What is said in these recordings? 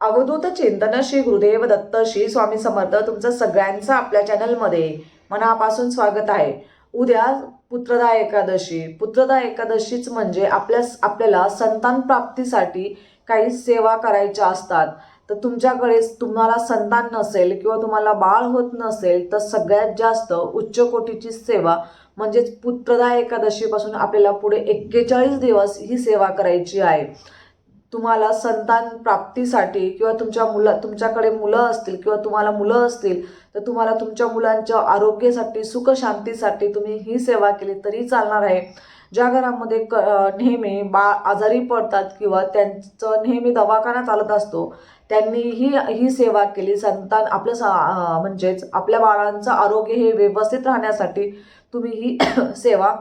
अवधूत चिंतन श्री गुरुदेव दत्त श्री स्वामी समर्थ तुमचं सगळ्यांचं आपल्या चॅनलमध्ये मनापासून स्वागत आहे. उद्या पुत्रदा एकादशी. पुत्रदा एकादशीच म्हणजे आपल्या आपल्याला संतान प्राप्तीसाठी काही सेवा करायच्या असतात. तर तुमच्याकडे तुम्हाला संतान नसेल किंवा तुम्हाला बाळ होत नसेल तर सगळ्यात जास्त उच्च कोटीची सेवा म्हणजेच पुत्रदा एकादशीपासून आपल्याला पुढे एक्केचाळीस दिवस ही सेवा करायची आहे. तुम्हाला संतान प्राप्तीसाठी किंवा तुमच्या मुलं तुमच्याकडे मुलं असतील किंवा तुम्हाला मुलं असतील तर तुम्हाला तुमच्या मुलांच्या आरोग्यासाठी सुखशांतीसाठी तुम्ही ही सेवा केली तरी चालणार आहे. ज्या घरामध्ये क नेहमी बा आजारी पडतात किंवा त्यांचं नेहमी दवाखाना चालत असतो त्यांनी ही ही सेवा केली. संतान आपलं सा म्हणजेच आपल्या बाळांचं आरोग्य हे व्यवस्थित राहण्यासाठी तुम्ही ही सेवा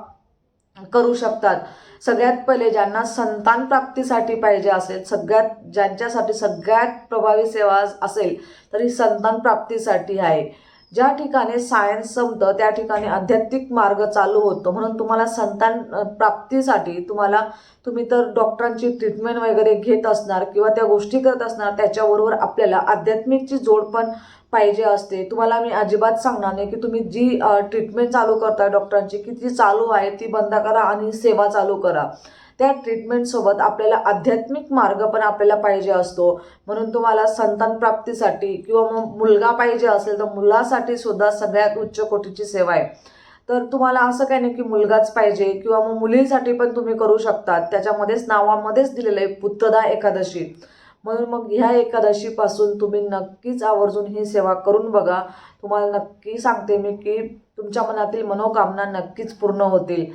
करू शकतात. सगळ्यात पहिले ज्यांना संतान प्राप्तीसाठी पाहिजे असेल सगळ्यात ज्यांच्यासाठी सगळ्यात प्रभावी सेवा असेल तर ही संतान प्राप्तीसाठी आहे. ज्या ठिकाणी सायन्स संपतं त्या ठिकाणी आध्यात्मिक मार्ग चालू होतो. म्हणून तुम्हाला संतान प्राप्तीसाठी तुम्हाला तुम्ही तर डॉक्टरांची ट्रीटमेंट वगैरे घेत असणार किंवा त्या गोष्टी करत असणार त्याच्याबरोबर आपल्याला आध्यात्मिकची जोड पण पाहिजे असते. तुम्हाला मी अजिबात सांगणार नाही की तुम्ही जी ट्रीटमेंट चालू करताय डॉक्टरांची की ती चालू आहे ती बंद करा आणि सेवा चालू करा. त्या ट्रीटमेंटसोबत आपल्याला आध्यात्मिक मार्ग पण आपल्याला पाहिजे असतो. म्हणून तुम्हाला संतान प्राप्तीसाठी किंवा मग मुलगा पाहिजे असेल तर मुलासाठी सुद्धा सगळ्यात उच्च कोटीची सेवा आहे. तर तुम्हाला असं काही नाही की मुलगाच पाहिजे किंवा मग मुलींसाठी पण तुम्ही करू शकतात त्याच्यामध्येच नावामध्येच दिलेलं आहे पुत्रदा एकादशी. म्हणून मग ह्या एकादशीपासून तुम्ही नक्कीच आवर्जून ही सेवा करून बघा. तुम्हाला नक्की सांगते मी की तुमच्या मनातील मनोकामना नक्कीच पूर्ण होतील.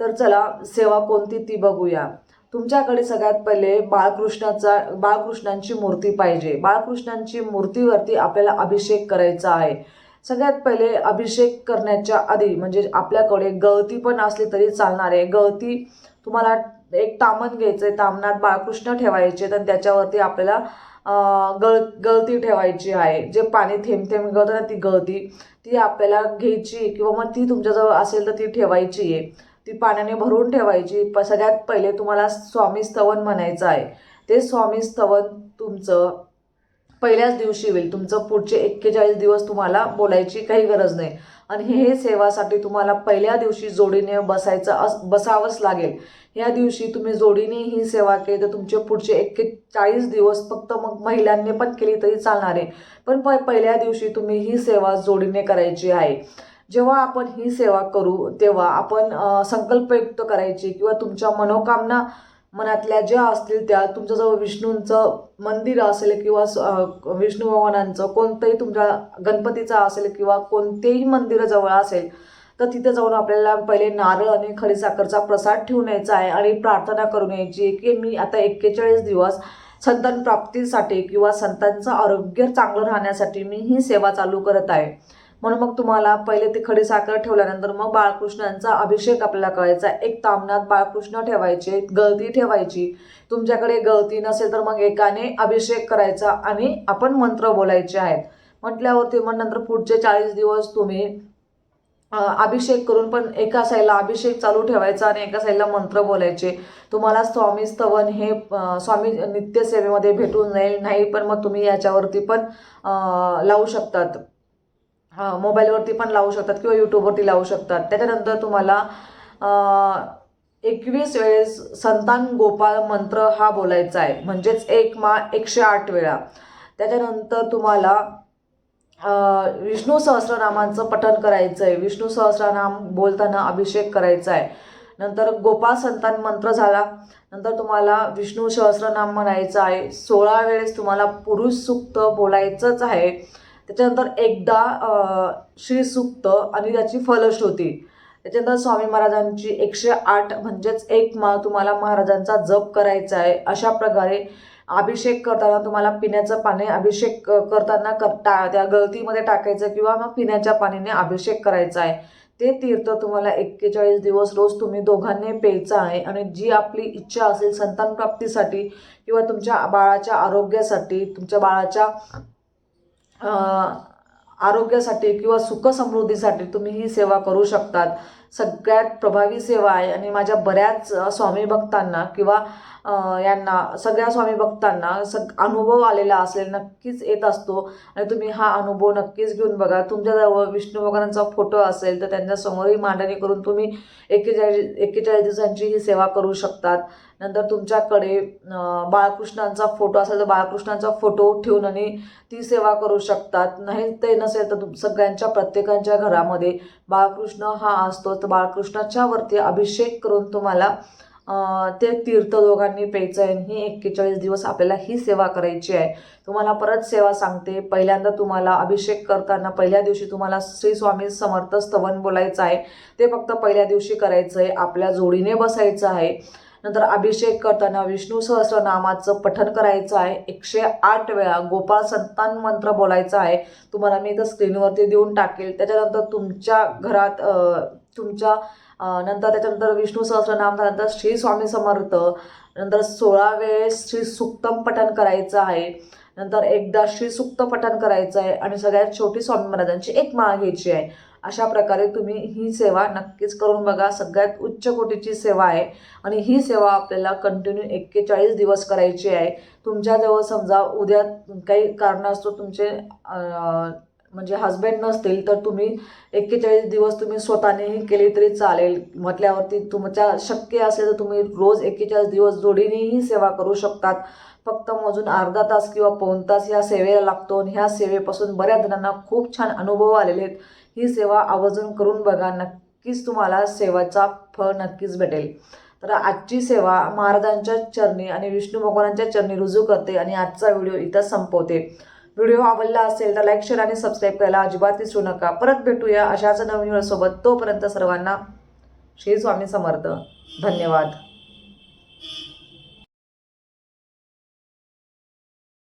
तर चला सेवा कोणती ती बघूया. तुमच्याकडे सगळ्यात पहिले बाळकृष्णाचा बाळकृष्णांची मूर्ती पाहिजे. बाळकृष्णांची मूर्तीवरती आपल्याला अभिषेक करायचा आहे. सगळ्यात पहिले अभिषेक करण्याच्या आधी म्हणजे आपल्याकडे गळती पण असली तरी चालणार आहे. गळती तुम्हाला एक तामण घ्यायचं आहे तामणात बाळकृष्ण ठेवायचे तर त्याच्यावरती आपल्याला गळ गळती ठेवायची आहे. जे पाणी थेंब थेंब गळतं ना ती गळती ती आपल्याला घ्यायची किंवा मग ती तुमच्याजवळ असेल तर ती ठेवायची आहे. ती पाण्याने भरून ठेवायची. प सगळ्यात पहिले तुम्हाला स्वामी स्तवन म्हणायचं आहे. ते स्वामी स्तवन तुमचं पहिल्याच दिवशी होईल. तुमचं पुढचे एक्केचाळीस दिवस तुम्हाला बोलायची काही गरज नाही. आणि हे सेवासाठी तुम्हाला पहिल्या दिवशी जोडीने बसायचं अस बसावंच लागेल. या दिवशी तुम्ही जोडीने ही सेवा केली तर तुमचे पुढचे एक्केचाळीस दिवस फक्त मग महिलांनी पण केली तरी चालणार आहे. पण प पहिल्या दिवशी तुम्ही ही सेवा जोडीने करायची आहे. जेव्हा आपण ही सेवा करू तेव्हा आपण संकल्पयुक्त करायची किंवा तुमच्या मनोकामना मनातल्या ज्या असतील त्या तुमच्याजवळ विष्णूंचं मंदिर असेल किंवा स- विष्णू भगवानांचं कोणतंही तुमच्या गणपतीचं असेल किंवा कोणतेही मंदिर जवळ असेल तर तिथे जाऊन आपल्याला पहिले नारळ आणि खडीसाखरचा प्रसाद ठेवून यायचा आहे आणि प्रार्थना करून यायची की मी आता एक्केचाळीस दिवस संतान प्राप्तीसाठी किंवा संतांचं आरोग्य चांगलं राहण्यासाठी मी ही सेवा चालू करत आहे. म्हणून मग तुम्हाला पहिले ते खडी साखर ठेवल्यानंतर मग बाळकृष्णांचा अभिषेक आपल्याला करायचा एक तामणात बाळकृष्ण ठेवायचे गळती ठेवायची. तुमच्याकडे गळती नसेल तर मग एकाने अभिषेक करायचा आणि आपण मंत्र बोलायचे आहेत. म्हटल्यावरती मग नंतर पुढचे चाळीस दिवस तुम्ही अभिषेक करून पण एका साईडला अभिषेक चालू ठेवायचा आणि एका साईडला मंत्र बोलायचे. तुम्हाला स्वामी स्तवन हे स्वामी नित्यसेवेमध्ये भेटून जाईल नाही पण मग तुम्ही याच्यावरती पण लावू शकतात. हां मोबाईलवरती पण लावू शकतात किंवा यूट्यूबवरती लावू शकतात. त्याच्यानंतर तुम्हाला एकवीस वेळेस संतान गोपाळ मंत्र हा बोलायचा आहे. म्हणजेच एक मा एकशे आठ वेळा. त्याच्यानंतर तुम्हाला विष्णू सहस्रनामांचं पठण करायचं आहे. विष्णू सहस्रनाम बोलताना अभिषेक करायचा आहे. नंतर गोपाळ संतान मंत्र झाला. नंतर तुम्हाला विष्णू सहस्रनाम म्हणायचं आहे. सोळा वेळेस तुम्हाला पुरुष सुक्त बोलायचंच आहे. त्याच्यानंतर एकदा अ, श्रीसूक्त आणि त्याची फलश्रुती. त्याच्यानंतर स्वामी महाराजांची एकशे आठ म्हणजेच एक माळ तुम्हाला महाराजांचा जप करायचा आहे. अशा प्रकारे अभिषेक करताना तुम्हाला पिण्याचं पाणी अभिषेक करताना कर टा त्या गळतीमध्ये टाकायचं किंवा मग पिण्याच्या पाण्याने अभिषेक करायचा आहे. ते तीर्थ तुम्हाला एक्केचाळीस दिवस रोज तुम्ही दोघांनी प्यायचं आहे आणि जी आपली इच्छा असेल संतान प्राप्तीसाठी किंवा तुमच्या बाळाच्या आरोग्यासाठी तुमच्या बाळाच्या आरोग्यासाठी किंवा सुखसमृद्धीसाठी तुम्ही ही सेवा करू शकतात. सगळ्यात प्रभावी सेवा आहे आणि माझ्या बऱ्याच स्वामी भक्तांना किंवा यांना सगळ्या स्वामी भक्तांना सग अनुभव आलेला असेल नक्कीच येत असतो. आणि तुम्ही हा अनुभव नक्कीच घेऊन बघा. तुमच्याजवळ विष्णू भगवानांचा फोटो असेल तर त्यांच्यासमोरही मांडणी करून तुम्ही एक्केचाळीस एक्केचाळीस दिवसांची ही सेवा करू शकतात. नंतर तुमच्याकडे बाळकृष्णांचा फोटो असेल तर बाळकृष्णांचा फोटो ठेवून आणि ती सेवा करू शकतात. नाही ते नसेल तर तुम सगळ्यांच्या प्रत्येकांच्या घरामध्ये बाळकृष्ण हा असतो तर बाळकृष्णाच्या वरती अभिषेक करून तुम्हाला ते तीर्थ दोघांनी प्यायचं आहे आणि ही एक्केचाळीस दिवस आपल्याला ही सेवा करायची आहे. तुम्हाला परत सेवा सांगते. पहिल्यांदा तुम्हाला अभिषेक करताना पहिल्या दिवशी तुम्हाला श्री स्वामी समर्थ स्तवन बोलायचं आहे. ते फक्त पहिल्या दिवशी करायचं आहे. आपल्या जोडीने बसायचं आहे. नंतर अभिषेक करताना विष्णू सहस्रनामाचं पठण करायचं आहे. एकशे आठ वेळा गोपाळ संतान मंत्र बोलायचा आहे. तुम्हाला मी इथं स्क्रीनवरती देऊन टाकेल. त्याच्यानंतर तुमच्या घरात तुमच्या नंतर त्याच्यानंतर विष्णू सहस्रनाम झाल्यानंतर श्री स्वामी समर्थ नंतर सोळा वेळेस श्री सुक्तम पठण करायचं आहे. नंतर एकदा श्री सुक्त पठण करायचं आहे. आणि सगळ्यात छोटी स्वामी महाराजांची एक माळ घ्यायची आहे. अशा प्रकारे तुम्ही ही सेवा नक्कीच करून बघा. सगळ्यात उच्च कोटीची सेवा आहे आणि ही सेवा आपल्याला कंटिन्यू एक्केचाळीस दिवस करायची आहे. तुमच्याजवळ समजा उद्या काही कारणास्तव तुमचे म्हणजे हजबंड नसतील तर तुम्ही एक्केचाळीस दिवस तुम्ही स्वतःनेही केले तरी चालेल. म्हटल्यावरती तुमच्या शक्य असेल तर तुम्ही रोज एक्केचाळीस दिवस जोडीनेही सेवा करू शकतात. फक्त मोजून अर्धा तास किंवा पाऊन तास ह्या सेवेला लागतो आणि ह्या सेवेपासून बऱ्याच जणांना खूप छान अनुभव आलेले आहेत. ही सेवा आवर्जून करून बघा नक्कीच तुम्हाला सेवाचा फळ नक्कीच भेटेल. तर आजची सेवा महाराजांच्या चरणी आणि विष्णू भगवानांच्या चरणी रुजू करते आणि आजचा व्हिडिओ इथं संपवते. व्हिडिओ आवडला असेल तर लाईक शेअर आणि सबस्क्राईब करायला अजिबात विसरू नका. परत भेटूया अशाच नवीन सोबत तोपर्यंत सर्वांना श्री स्वामी समर्थ. धन्यवाद.